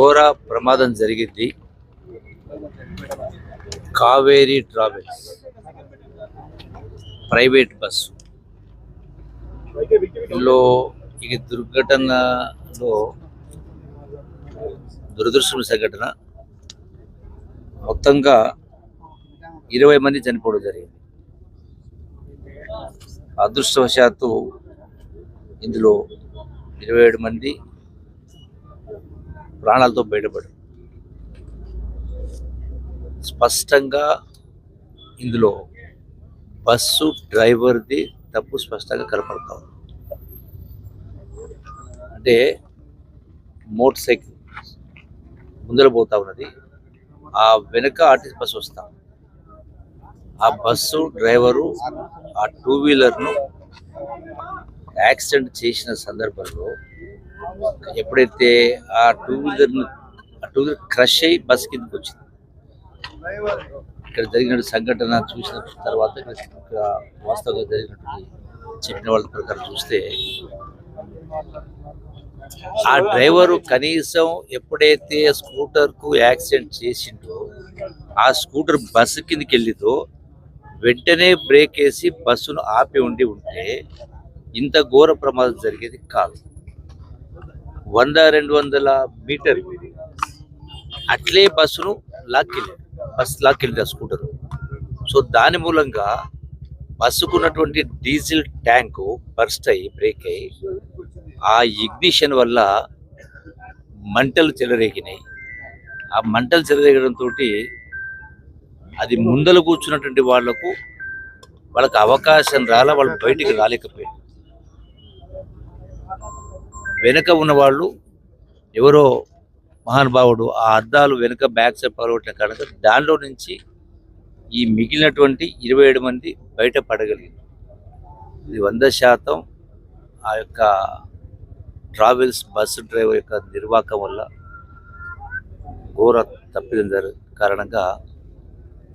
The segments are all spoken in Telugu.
ఘోర ప్రమాదం జరిగింది. కావేరీ ట్రావెల్స్. Private bus. ఇందులో ఈ దుర్ఘటనలో దురదృష్టం సంఘటన. మొత్తంగా ఇరవై మంది చనిపోవడం జరిగింది. అదృష్టవశాత్తు ఇందులో ఇరవై ఏడు మంది ప్రాణాలతో బయటపడారు. స్పష్టంగా ఇందులో బస్సు డ్రైవర్ది తప్పు స్పష్టంగా కనపడతా ఉంది. అంటే మోటార్ సైకిల్ ముందర పోతా ఉన్నది. ఆ వెనక ఆర్టీసీ బస్సు వస్తా. ఆ బస్సు డ్రైవరు ఆ టూ వీలర్ను యాక్సిడెంట్ చేసిన సందర్భంలో ఎప్పుడైతే ఆ టూ వీలర్ను ఆ టూ వీలర్ క్రష్ అయ్యి బస్ కిందకి వచ్చింది. ఇక్కడ జరిగిన సంఘటన చూసిన తర్వాత వాస్తవంగా జరిగినటువంటి చెప్పిన వాళ్ళ ప్రకారం చూస్తే ఆ డ్రైవరు కనీసం ఎప్పుడైతే స్కూటర్కు యాక్సిడెంట్ చేసిండో ఆ స్కూటర్ బస్సు కిందకి వెళ్ళిందో వెంటనే బ్రేక్ వేసి బస్సును ఆపి ఉండి ఉంటే ఇంత ఘోర ప్రమాదం జరిగేది కాదు. వంద రెండు వందల మీటర్ అట్లే బస్సును లాక్కెళ్ళి బస్ లాక్కెళ్ళి ఆ స్కూటర్ సో దాని మూలంగా బస్సుకున్నటువంటి డీజిల్ ట్యాంకు బర్స్ట్ అయ్యి బ్రేక్ అయ్యి ఆ ఇగ్నిషన్ వల్ల మంటలు చెలరేగినాయి. ఆ మంటలు చెలరేగడంతో అది ముందల కూర్చున్నటువంటి వాళ్ళకు వాళ్ళకి అవకాశం రాలా వాళ్ళు బయటికి రాలేకపోయారు. వెనక ఉన్న వాళ్ళు ఎవరో మహానుభావుడు ఆ అద్దాలు వెనుక బ్యాక్ సైడ్ పగలగొట్టిన కనుక దానిలో నుంచి ఈ మిగిలినటువంటి ఇరవై ఏడు మంది బయట పడగలిగింది ఇది వంద శాతం ఆ యొక్క ట్రావెల్స్ బస్సు డ్రైవర్ యొక్క నిర్వాహకం వల్ల ఘోర తప్పిదం జర కారణంగా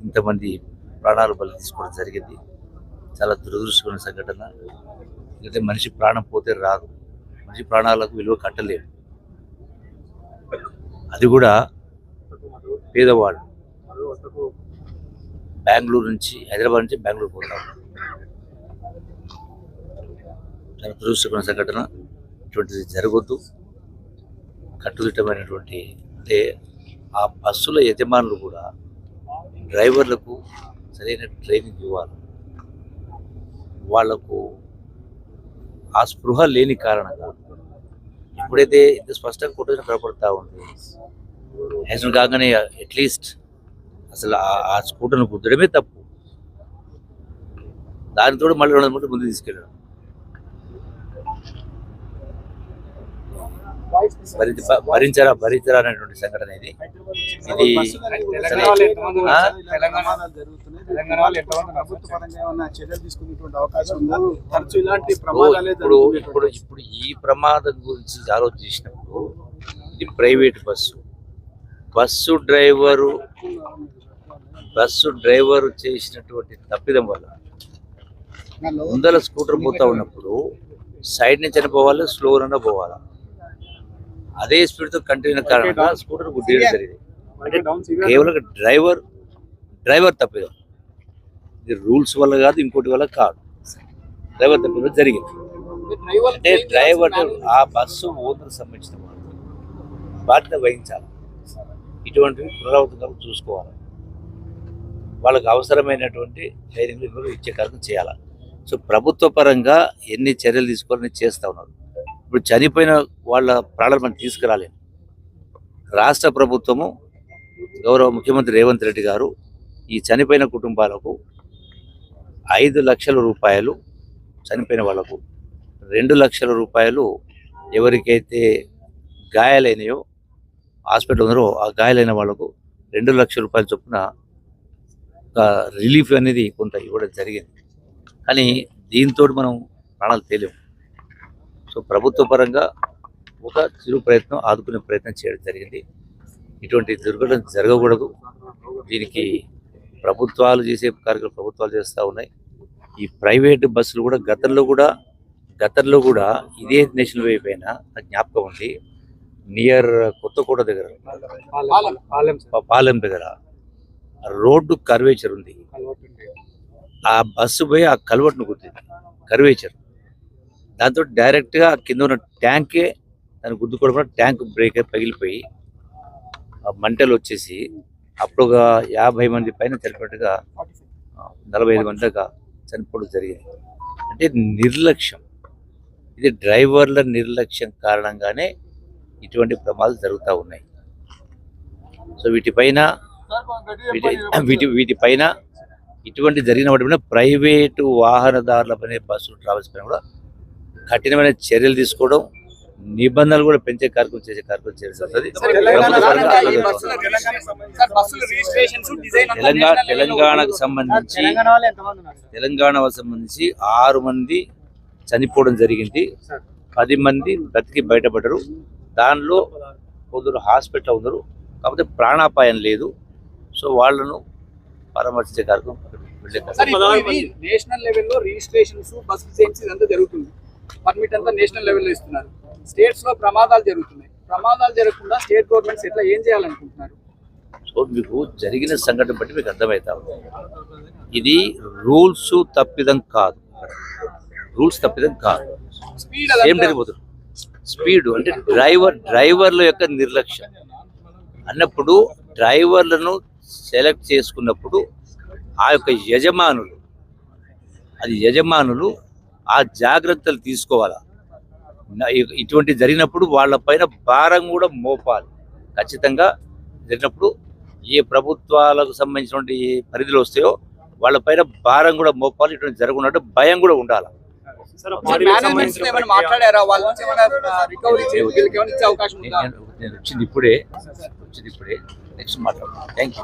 ఇంతమంది ప్రాణాలు బలి తీసుకోవడం జరిగింది. చాలా దురదృష్టమైన సంఘటన. ఎందుకంటే మనిషి ప్రాణం పోతే రాదు. మనిషి ప్రాణాలకు విలువ కట్టలేడు. అది కూడా పేదవాళ్ళు. బెంగళూరు నుంచి హైదరాబాద్ నుంచి బెంగళూరు పోతాం చాలా దురదృష్టమైన సంఘటన ఇటువంటిది జరగొద్దు. కట్టుదిట్టమైనటువంటి అంటే ఆ బస్సుల యజమానులు కూడా డ్రైవర్లకు సరైన ట్రైనింగ్ ఇవ్వాలి. వాళ్ళకు ఆ స్పృహ లేని కారణంగా ఇప్పుడైతే ఇంత స్పష్టంగా కొట్టుకుని కనపడతా ఉంది. యాక్సిడెంట్ కాగానే అట్లీస్ట్ అసలు ఆ- స్కూటర్ను కుద్దడమే తప్పు. దానితో మళ్ళీ రెండు మూడు ముందు తీసుకెళ్ళడం. భరించ భరించరా భరించరా అనేటువంటి సంఘటన ఇది. ఇది ఇప్పుడు ఇప్పుడు ఇప్పుడు ఈ ప్రమాదం గురించి ఆలోచించినప్పుడు ఇది private bus. Bus driver bus driver చేసినటువంటి తప్పిదం వల్ల ముందర స్కూటర్ పోతా ఉన్నప్పుడు సైడ్ నుంచి పోవాలి స్లో అయినా పోవాలి? అదే స్పీడ్తో కంటిన్యూ కారణంగా స్కూటర్ గుడ్డేయడం జరిగింది. కేవలం డ్రైవర్ డ్రైవర్ తప్పిదం ఇది రూల్స్ వల్ల కాదు ఇంకోటి వల్ల కాదు. డ్రైవర్ తప్పిదం జరిగింది. అంటే డ్రైవర్ ఆ బస్సు ఓనర్ సంబంధించిన వాళ్ళు బాధ్యత వహించాలి. ఇటువంటివి పునరావృతంగా చూసుకోవాలి. వాళ్ళకి అవసరమైనటువంటి ట్రైనింగ్ కూడా ఇచ్చే కార్యక్రమం చేయాలి. సో ప్రభుత్వ పరంగా ఎన్ని చర్యలు తీసుకోవాలని చేస్తూ ఉన్నారు. ఇప్పుడు చనిపోయిన వాళ్ళ ప్రాణాలు మనం తీసుకురాలేము రాష్ట్ర ప్రభుత్వము గౌరవ ముఖ్యమంత్రి రేవంత్ రెడ్డి గారు ఈ చనిపోయిన కుటుంబాలకు ఐదు లక్షల రూపాయలు చనిపోయిన వాళ్ళకు రెండు లక్షల రూపాయలు ఎవరికైతే గాయాలైనాయో హాస్పిటల్ ఉన్నారో ఆ గాయాలైన వాళ్ళకు రెండు లక్షల రూపాయల చొప్పున ఒక రిలీఫ్ అనేది కొంత ఇవ్వడం జరిగింది. కానీ దీంతో మనం ప్రాణాలు తేలేము. సో ప్రభుత్వ పరంగా ఒక చిరు ప్రయత్నం ఆదుకునే ప్రయత్నం చేయడం జరిగింది. ఇటువంటి దుర్ఘటన జరగకూడదు. దీనికి ప్రభుత్వాలు చేసే కార్యక్రమం ప్రభుత్వాలు చేస్తూ ఉన్నాయి. ఈ ప్రైవేట్ బస్సులు కూడా గతంలో కూడా గతంలో కూడా ఇదే నేషనల్ హైవే పైన జ్ఞాపకం ఉంది. నియర్ కొత్తకోట దగ్గర పాలెం దగ్గర రోడ్డు కర్వేచర్ ఉంది. ఆ బస్సు పోయి ఆ కల్వర్ట్ను గుద్దింది కర్వేచర్. దాంతో డైరెక్ట్గా కింద ఉన్న ట్యాంకే దాన్ని గుద్దుకోవడం వల్ల ట్యాంక్ బ్రేక్ పగిలిపోయి ఆ మంటలు వచ్చేసి అప్పుడు ఒక యాభై మంది పైన చనిపోయినట్టుగా నలభై ఐదు మంది దాకా చనిపోవడం జరిగింది. అంటే నిర్లక్ష్యం. ఇది డ్రైవర్ల నిర్లక్ష్యం కారణంగానే ఇటువంటి ప్రమాదాలు జరుగుతూ ఉన్నాయి. సో వీటిపైన వీటి వీటిపైన ఇటువంటి జరిగిన వాటి ప్రైవేటు వాహనదారుల పైన బస్సులు ట్రావెల్స్ పైన కూడా కఠినమైన చర్యలు తీసుకోవడం నిబంధనలు కూడా పెంచే కార్యక్రమం చేసే కార్యక్రమం చేస్తుంది తెలంగాణ తెలంగాణకు. సంబంధించి తెలంగాణ వాళ్ళు ఎంతమంది ఉన్నారు? సార్? తెలంగాణ సంబంధించి ఆరు మంది చనిపోవడం జరిగింది. పది మంది బ్రతికి బయటపడ్డారు. దానిలో కొందరు హాస్పిటల్ ఉన్నారు. కాకపోతే ప్రాణాపాయం లేదు. సో వాళ్ళను పరామర్శించే కార్యక్రమం నేషనల్ లెవెల్లో రిజిస్ట్రేషన్స్ బస్ జరుగుతుంది. పర్మిట్ అంతా నేషనల్ లెవెల్లో ఇస్తున్నారు. స్టేట్స్లో ప్రమాదాలు జరుగుతున్నాయి. ప్రమాదాలు జరగకుండా స్టేట్ గవర్నమెంట్స్ ఎట్లా ఏం చేయాలనుకుంటున్నారు? సో మీకు జరిగిన సంఘటన బట్టి మీకు అర్థమవుతా ఉంది. ఇది రూల్స్ తప్పిదం కాదు. రూల్స్ తప్పిదం కాదు. స్పీడ్ ఏం జరిగిపోతుంది? స్పీడ్ అంటే డ్రైవర్ డ్రైవర్ల యొక్క నిర్లక్ష్యం. అన్నప్పుడు డ్రైవర్లను సెలెక్ట్ చేసుకున్నప్పుడు ఆ యొక్క యజమానులు అది యజమానులు ఆ జాగ్రత్తలు తీసుకోవాలా? ఇటువంటి జరిగినప్పుడు వాళ్ళపైన భారం కూడా మోపాలి. ఖచ్చితంగా జరిగినప్పుడు ఏ ప్రభుత్వాలకు సంబంధించినటువంటి పరిధిలో వస్తాయో వాళ్ళపైన భారం కూడా మోపాలి ఇటువంటి జరగకుండా భయం కూడా ఉండాలి? వాళ్ళ వచ్చింది ఇప్పుడే. వచ్చింది ఇప్పుడే. నెక్స్ట్ మాట్లాడతాను థ్యాంక్ యూ